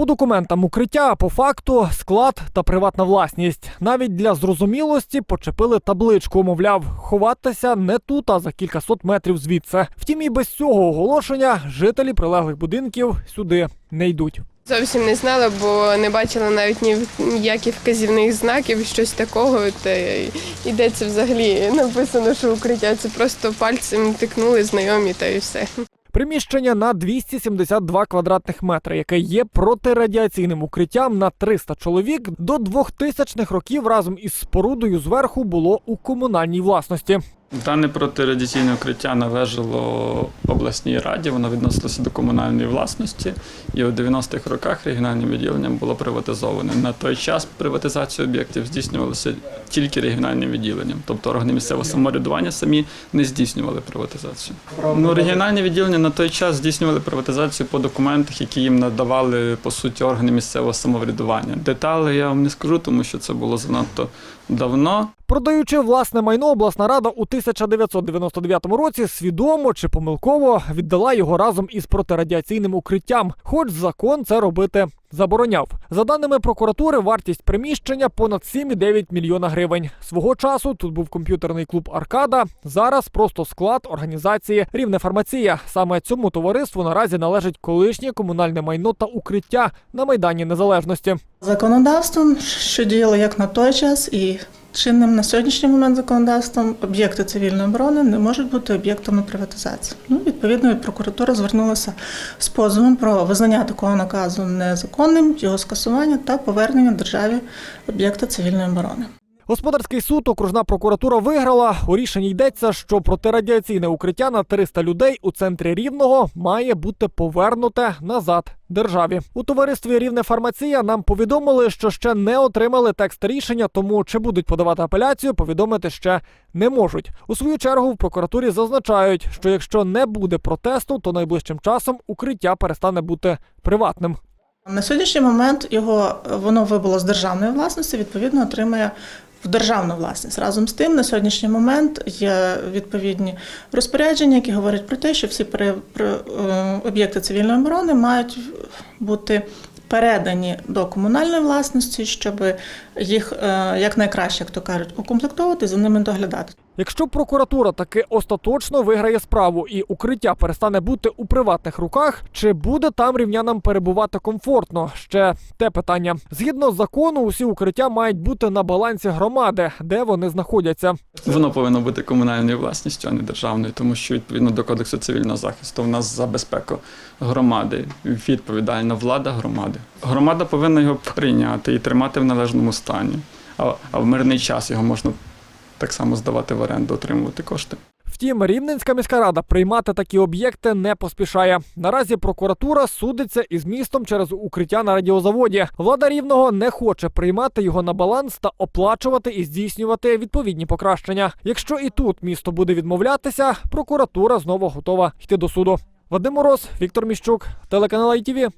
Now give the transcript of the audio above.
По документам укриття, по факту склад та приватна власність. Навіть для зрозумілості почепили табличку, мовляв, ховатися не тут, а за кількасот метрів звідси. Втім, і без цього оголошення жителі прилеглих будинків сюди не йдуть. Зовсім не знала, бо не бачила навіть ні ніяких вказівних знаків, щось такого. Та йдеться взагалі написано, що укриття це просто пальцем тикнули знайомі та і все. Приміщення на 272 квадратних метри, яке є протирадіаційним укриттям на 300 чоловік, до 2000-х років разом із спорудою зверху було у комунальній власності. Дане протирадіаційне укриття належало обласній раді, воно відносилося до комунальної власності, і у 90-х роках регіональним відділенням було приватизоване. На той час приватизація об'єктів здійснювалася тільки регіональним відділенням, тобто органи місцевого самоврядування самі не здійснювали приватизацію. Ну, регіональні відділення на той час здійснювали приватизацію по документах, які їм надавали по суті органи місцевого самоврядування. Деталі я вам не скажу, тому що це було занадто давно. Продаючи власне майно, обласна рада у 1999 році свідомо чи помилково віддала його разом із протирадіаційним укриттям, хоч закон це робити забороняв. За даними прокуратури, вартість приміщення понад 7,9 мільйона гривень. Свого часу тут був комп'ютерний клуб Аркада. Зараз просто склад організації Рівне фармація. Саме цьому товариству наразі належить колишнє комунальне майно та укриття на майдані Незалежності. Законодавством, що діяло як на той час, і чинним на сьогоднішній момент законодавством, об'єкти цивільної оборони не можуть бути об'єктами приватизації. Ну, відповідно, прокуратура звернулася з позовом про визнання такого наказу незаконним, його скасування та повернення державі об'єкта цивільної оборони. Господарський суд окружна прокуратура виграла. У рішенні йдеться, що протирадіаційне укриття на 300 людей у центрі рівного має бути повернуте назад державі. У товаристві Рівне фармація нам повідомили, що ще не отримали текст рішення, тому чи будуть подавати апеляцію, повідомити ще не можуть. У свою чергу в прокуратурі зазначають, що якщо не буде протесту, то найближчим часом укриття перестане бути приватним. На сьогоднішній момент його воно вибуло з державної власності, відповідно, отримає в державну власність. Разом з тим, на сьогоднішній момент є відповідні розпорядження, які говорять про те, що всі е, об'єкти цивільної оборони мають бути передані до комунальної власності, щоб їх е, якнайкраще, як то кажуть, укомплектовувати, за ними доглядати. Якщо прокуратура таки остаточно виграє справу і укриття перестане бути у приватних руках, чи буде там рівнянам перебувати комфортно? Ще те питання. Згідно закону, усі укриття мають бути на балансі громади, де вони знаходяться. Воно повинно бути комунальною власністю, а не державною, тому що відповідно до кодексу цивільного захисту в нас за безпеку громади відповідальна влада громади. Громада повинна його прийняти і тримати в належному стані. А в мирний час його можна так само здавати в оренду, отримувати кошти. Втім, Рівненська міська рада приймати такі об'єкти не поспішає. Наразі прокуратура судиться із містом через укриття на радіозаводі. Влада рівного не хоче приймати його на баланс та оплачувати і здійснювати відповідні покращення. Якщо і тут місто буде відмовлятися, прокуратура знову готова йти до суду. Вадим Мороз, Віктор Міщук, телеканал ITV.